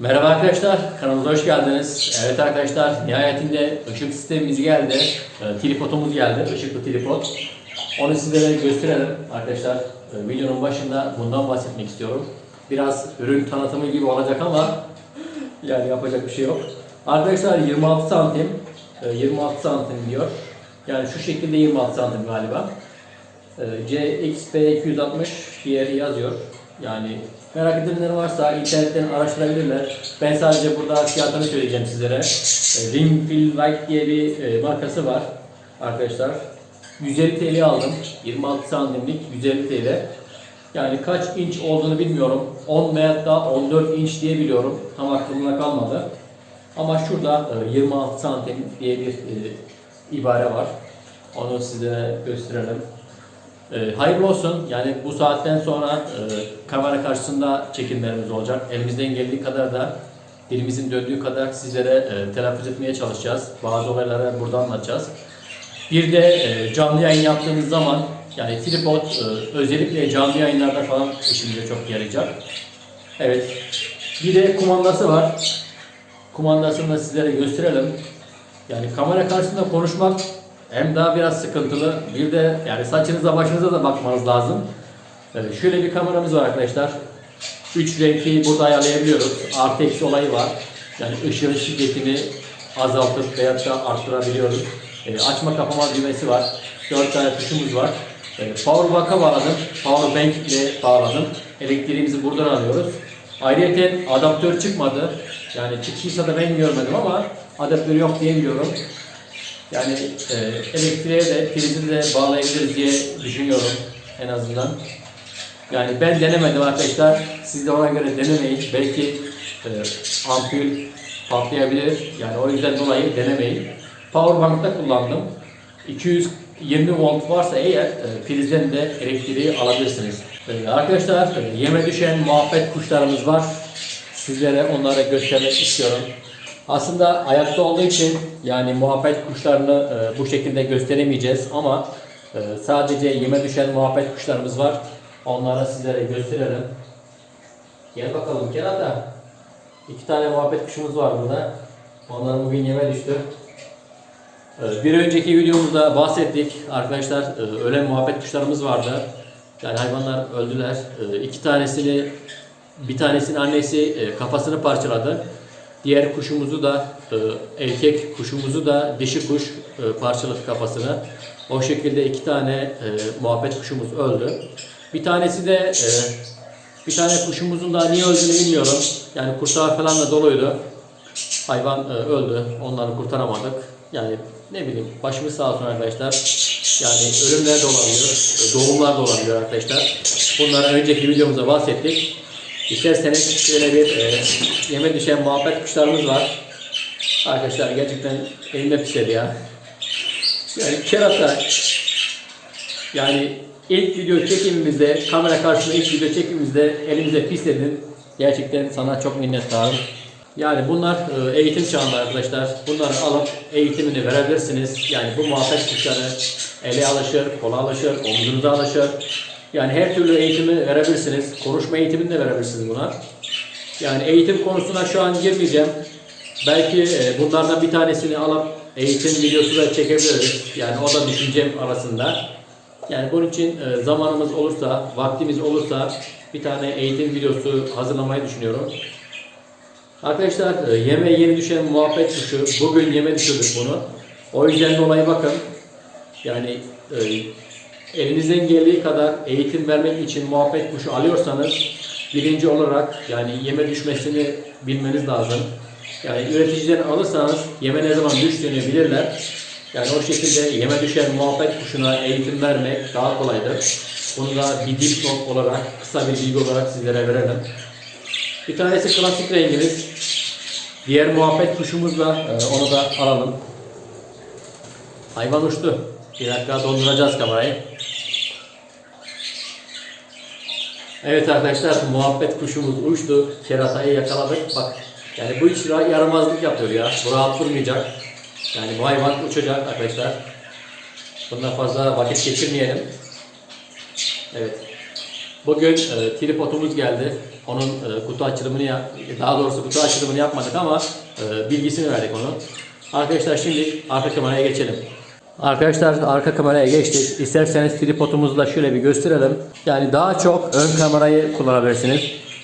Merhaba arkadaşlar, kanalımıza hoş geldiniz. Evet arkadaşlar, nihayetinde ışık sistemimiz geldi. E, tripodumuz geldi, ışıklı tripod. Onu sizlere gösterelim arkadaşlar. E, videonun başında bundan bahsetmek istiyorum. Biraz ürün tanıtımı gibi olacak ama yani yapacak bir şey yok. Arkadaşlar 26 santim, e, 26 santim diyor. Yani şu şekilde 26 santim galiba. E, CXP260 diğeri yazıyor. Yani merak edenler varsa internetten araştırabilirler. Ben sadece burada fiyatını söyleyeceğim sizlere. E, Ringfield Light diye bir e, markası var arkadaşlar. 150 TL aldım. 26 santimlik 150 TL. Yani kaç inç olduğunu bilmiyorum. 10 veyahut da 14 inç diye biliyorum. Tam aklımda kalmadı. Ama şurada e, 26 santim diye bir e, ibare var. Onu size gösterelim. E, hayırlı olsun. Yani bu saatten sonra e, kamera karşısında çekimlerimiz olacak. Elimizden geldiği kadar da dilimizin döndüğü kadar sizlere e, telaffuz etmeye çalışacağız. Bazı olayları burada anlatacağız. Bir de e, canlı yayın yaptığımız zaman yani tripod e, özellikle canlı yayınlarda falan işimize çok yarayacak. Evet. Bir de kumandası var. Kumandasını da sizlere gösterelim. Yani kamera karşısında konuşmak hem daha biraz sıkıntılı. Bir de yani saçınıza başınıza da bakmanız lazım. Evet, şöyle bir kameramız var arkadaşlar. 3 renkli burada ayarlayabiliyoruz. Artı eksi olayı var. Yani ışığın şiddetini azaltıp veyahut da arttırabiliyoruz. Ee, açma kapama düğmesi var. 4 tane tuşumuz var. Ee, power bank'a bağladım. Power bank ile bağladım. Elektriğimizi buradan alıyoruz. Ayrıca adaptör çıkmadı. Yani çıktıysa da ben görmedim ama adaptör yok diye biliyorum. Yani e, elektriğe de prizi de bağlayabiliriz diye düşünüyorum en azından. Yani ben denemedim arkadaşlar. Siz de ona göre denemeyin. Belki e, ampul patlayabilir. Yani o yüzden dolayı denemeyin. Powerbank'ta kullandım. 220 volt varsa eğer e, prizden de elektriği alabilirsiniz. E, arkadaşlar e, yeme düşen muhabbet kuşlarımız var. Sizlere onları göstermek istiyorum. Aslında ayakta olduğu için yani muhabbet kuşlarını e, bu şekilde gösteremeyeceğiz ama e, sadece yeme düşen muhabbet kuşlarımız var. Onları sizlere gösterelim. Gel bakalım kerata. İki tane muhabbet kuşumuz var burada. Onlar bugün yeme düştü. E, bir önceki videomuzda bahsettik arkadaşlar. E, ölen muhabbet kuşlarımız vardı. Yani hayvanlar öldüler. E, iki tanesini bir tanesinin annesi kafasını parçaladı. Diğer kuşumuzu da e, erkek kuşumuzu da dişi kuş e, parçaladı kafasını. O şekilde iki tane e, muhabbet kuşumuz öldü. Bir tanesi de e, bir tane kuşumuzun da niye öldüğünü bilmiyorum. Yani kurtlar falan da doluydu. Hayvan öldü. Onları kurtaramadık. Yani ne bileyim başımız sağ olsun arkadaşlar. Yani ölümler de olabiliyor. Doğumlar da olabiliyor arkadaşlar. Bunları önceki videomuzda bahsettik. İsterseniz şöyle bir e, yeme düşen muhabbet kuşlarımız var. Arkadaşlar gerçekten elimde pisledi ya. Yani kerata yani ilk video çekimimizde kamera karşısında ilk video çekimimizde elimize pisledin. Gerçekten sana çok minnettarım. Yani bunlar e, eğitim çağında arkadaşlar. Bunları alıp eğitimini verebilirsiniz. Yani bu muhabbet kuşları ele alışır, kola alışır, omzunuza alışır. Yani her türlü eğitimi verebilirsiniz. Konuşma eğitimini de verebilirsiniz buna. Yani eğitim konusuna şu an girmeyeceğim. Belki e, bunlardan bir tanesini alıp eğitim videosu da çekebiliriz. Yani o da düşüncem arasında. Yani bunun için e, zamanımız olursa, vaktimiz olursa bir tane eğitim videosu hazırlamayı düşünüyorum. Arkadaşlar e, yeme yeni düşen muhabbet kuşu. Bugün yeme düşürdük bunu. O yüzden dolayı bakın. Yani elinizden geldiği kadar eğitim vermek için muhabbet kuşu alıyorsanız birinci olarak yani yeme düşmesini bilmeniz lazım. Yani üreticiden alırsanız yeme ne zaman düştüğünü bilirler. Yani o şekilde yeme düşen muhabbet kuşuna eğitim vermek daha kolaydır. Bunu da bir dipnot olarak, kısa bir bilgi olarak sizlere verelim. Bir tanesi klasik rengimiz. Diğer muhabbet kuşumuz da e, onu da alalım. Hayvan uçtu. Bir dakika donduracağız kamerayı. Evet arkadaşlar muhabbet kuşumuz uçtu. Keratayı yakaladık. Bak yani bu ra- yaramazlık yapıyor ya. Bu rahat durmayacak. Yani bu hayvan uçacak arkadaşlar. Bundan fazla vakit geçirmeyelim. Evet. Bugün e, tripodumuz geldi. Onun e, kutu açılımını yap- daha doğrusu kutu açılımını yapmadık ama e, bilgisini verdik onun. Arkadaşlar şimdi arka kameraya geçelim. Arkadaşlar arka kameraya geçtik. İsterseniz tripodumuzu da şöyle bir gösterelim. Yani daha çok ön kamerayı kullanabilirsiniz.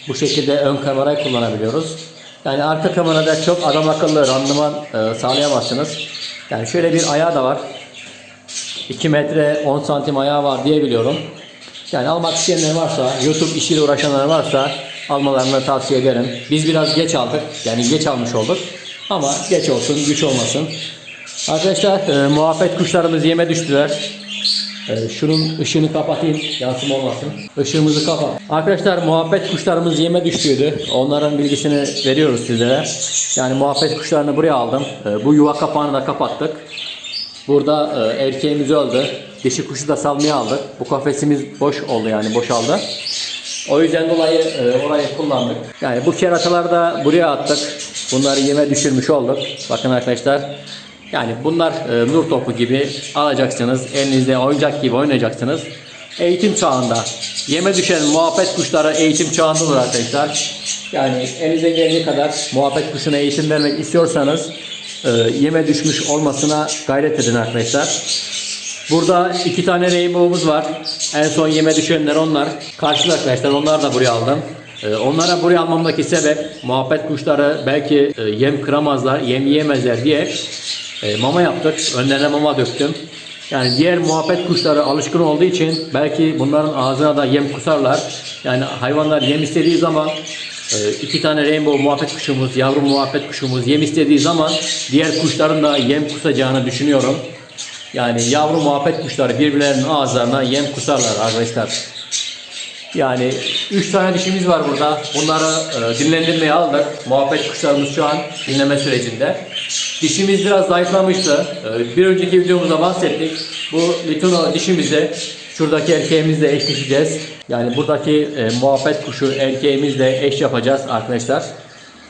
Bu şekilde ön kamerayı kullanabiliyoruz. Yani arka kamerada çok adam akıllı randıman e, sağlayamazsınız. Yani şöyle bir ayağı da var. 2 metre 10 santim ayağı var diye biliyorum. Yani almak isteyenler varsa, YouTube işiyle uğraşanlar varsa almalarını tavsiye ederim. Biz biraz geç aldık. Yani geç almış olduk. Ama geç olsun, güç olmasın. Arkadaşlar e, muhabbet kuşlarımız yeme düştüler. E, şunun ışığını kapatayım, yansıma olmasın. Işığımızı kapat. Arkadaşlar muhabbet kuşlarımız yeme düştüydü. Onların bilgisini veriyoruz sizlere. Yani muhabbet kuşlarını buraya aldım. E, bu yuva kapağını da kapattık. Burada e, erkeğimiz öldü. Dişi kuşu da salmaya aldık. Bu kafesimiz boş oldu yani boşaldı. O yüzden dolayı e, orayı kullandık. Yani bu kerataları da buraya attık. Bunları yeme düşürmüş olduk. Bakın arkadaşlar. Yani bunlar e, nur topu gibi alacaksınız. Elinizde oyuncak gibi oynayacaksınız. Eğitim çağında. Yeme düşen muhabbet kuşları eğitim çağındadır arkadaşlar. Yani elinize geldiği kadar muhabbet kuşuna eğitim vermek istiyorsanız e, yeme düşmüş olmasına gayret edin arkadaşlar. Burada iki tane rainbow'umuz var. En son yeme düşenler onlar. Karşıda arkadaşlar onlar da buraya aldım. Ee, onlara buraya almamdaki sebep muhabbet kuşları belki e, yem kıramazlar, yem yiyemezler diye e, mama yaptık. Önlerine mama döktüm. Yani diğer muhabbet kuşları alışkın olduğu için belki bunların ağzına da yem kusarlar. Yani hayvanlar yem istediği zaman e, iki tane rainbow muhabbet kuşumuz, yavru muhabbet kuşumuz yem istediği zaman diğer kuşların da yem kusacağını düşünüyorum. Yani yavru muhabbet kuşları birbirlerinin ağızlarına yem kusarlar arkadaşlar. Yani 3 tane dişimiz var burada. Bunları e, dinlendirmeye aldık. Muhabbet kuşlarımız şu an dinleme sürecinde. Dişimiz biraz zayıflamıştı. E, bir önceki videomuzda bahsettik. Bu Lituno dişimizle şuradaki erkeğimizle eşleşeceğiz. Yani buradaki e, muhabbet kuşu erkeğimizle eş yapacağız arkadaşlar.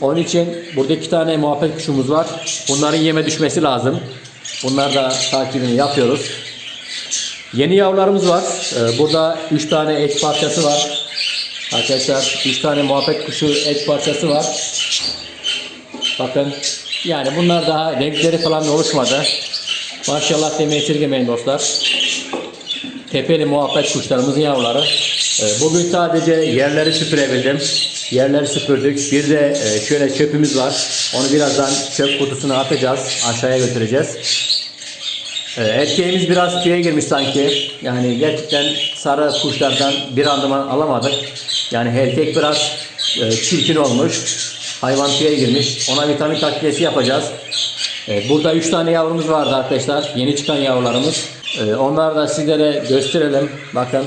Onun için burada iki tane muhabbet kuşumuz var. Bunların yeme düşmesi lazım. Bunlar da takibini yapıyoruz. Yeni yavrularımız var. Ee, burada 3 tane et parçası var. Arkadaşlar 3 tane muhabbet kuşu et parçası var. Bakın yani bunlar daha renkleri falan oluşmadı. Maşallah demeyi esirgemeyin dostlar. Tepeli muhabbet kuşlarımızın yavruları. Ee, Bugün sadece yerleri süpürebildim. Yerleri süpürdük. Bir de e, şöyle çöpümüz var. Onu birazdan çöp kutusuna atacağız. Aşağıya götüreceğiz. Ee, Erkeğimiz biraz tüye girmiş sanki. Yani gerçekten sarı kuşlardan bir randıman alamadık. Yani erkek biraz e, çirkin olmuş. Hayvan tüye girmiş. Ona vitamin takviyesi yapacağız. Ee, Burada 3 tane yavrumuz vardı arkadaşlar. Yeni çıkan yavrularımız. Ee, Onları da sizlere gösterelim. Bakın.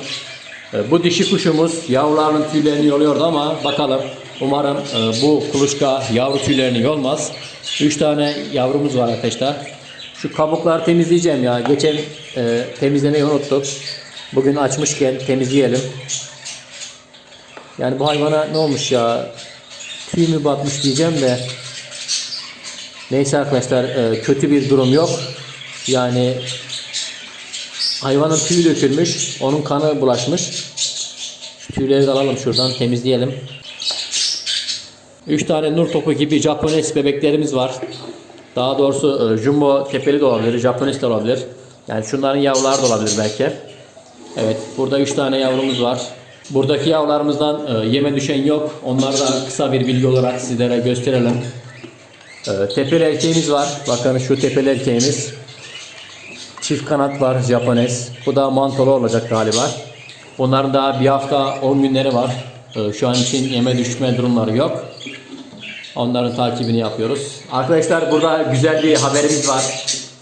Bu dişi kuşumuz yavrularının tüylerini yoluyordu ama bakalım. Umarım e, bu kuluçka yavru tüylerini yolmaz. 3 tane yavrumuz var arkadaşlar. Şu kabukları temizleyeceğim ya. Geçen e, temizlemeyi unuttuk. Bugün açmışken temizleyelim. Yani bu hayvana ne olmuş ya? Tüy mü batmış diyeceğim de. Neyse arkadaşlar e, kötü bir durum yok. Yani hayvanın tüyü dökülmüş. Onun kanı bulaşmış. Şu tüyleri de alalım şuradan temizleyelim. 3 tane nur topu gibi Japones bebeklerimiz var. Daha doğrusu e, jumbo tepeli de olabilir, Japones de olabilir. Yani şunların yavruları da olabilir belki. Evet, burada 3 tane yavrumuz var. Buradaki yavrularımızdan e, yeme düşen yok. Onları da kısa bir bilgi olarak sizlere gösterelim. E, tepeli erkeğimiz var. Bakın şu tepeli erkeğimiz. Çift kanat var Japones. Bu da mantolu olacak galiba. Bunların daha bir hafta 10 günleri var. Şu an için yeme düşme durumları yok. Onların takibini yapıyoruz. Arkadaşlar burada güzel bir haberimiz var.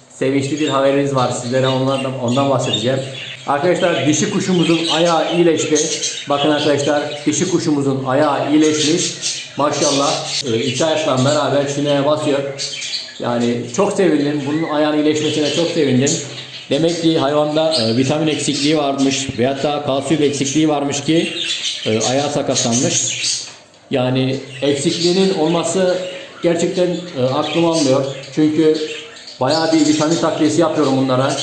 Sevinçli bir haberimiz var. Sizlere onlardan, ondan bahsedeceğim. Arkadaşlar dişi kuşumuzun ayağı iyileşti. Bakın arkadaşlar dişi kuşumuzun ayağı iyileşmiş. Maşallah e, iki ayakla beraber sineye basıyor. Yani çok sevindim. Bunun ayağının iyileşmesine çok sevindim. Demek ki hayvanda e, vitamin eksikliği varmış veyahut da kalsiyum eksikliği varmış ki e, ayağı sakatlanmış. Yani eksikliğinin olması gerçekten e, aklım almıyor. Çünkü bayağı bir vitamin takviyesi yapıyorum bunlara.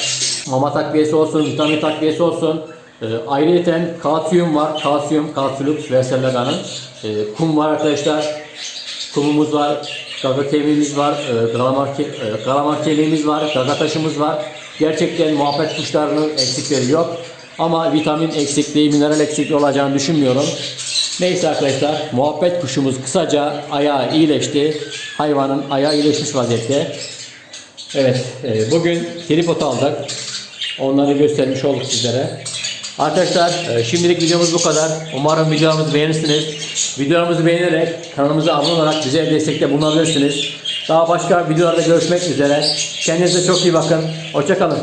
Mama takviyesi olsun, vitamin takviyesi olsun. E, ayrıyeten kalsiyum var. Kalsiyum, kalsiyum Versellaga'nın. E, kum var arkadaşlar. Kumumuz var. Gaga kemiğimiz var. E, kalamar, ke- e, var. Gaga taşımız var. Gerçekten muhabbet kuşlarının eksikleri yok. Ama vitamin eksikliği, mineral eksikliği olacağını düşünmüyorum. Neyse arkadaşlar, muhabbet kuşumuz kısaca ayağı iyileşti. Hayvanın ayağı iyileşmiş vaziyette. Evet, e, bugün tripod aldık. Onları göstermiş olduk sizlere. Arkadaşlar e, şimdilik videomuz bu kadar. Umarım videomuzu beğenirsiniz. Videolarımızı beğenerek kanalımıza abone olarak bize destekte bulunabilirsiniz. Daha başka videolarda görüşmek üzere. Kendinize çok iyi bakın. Hoşçakalın.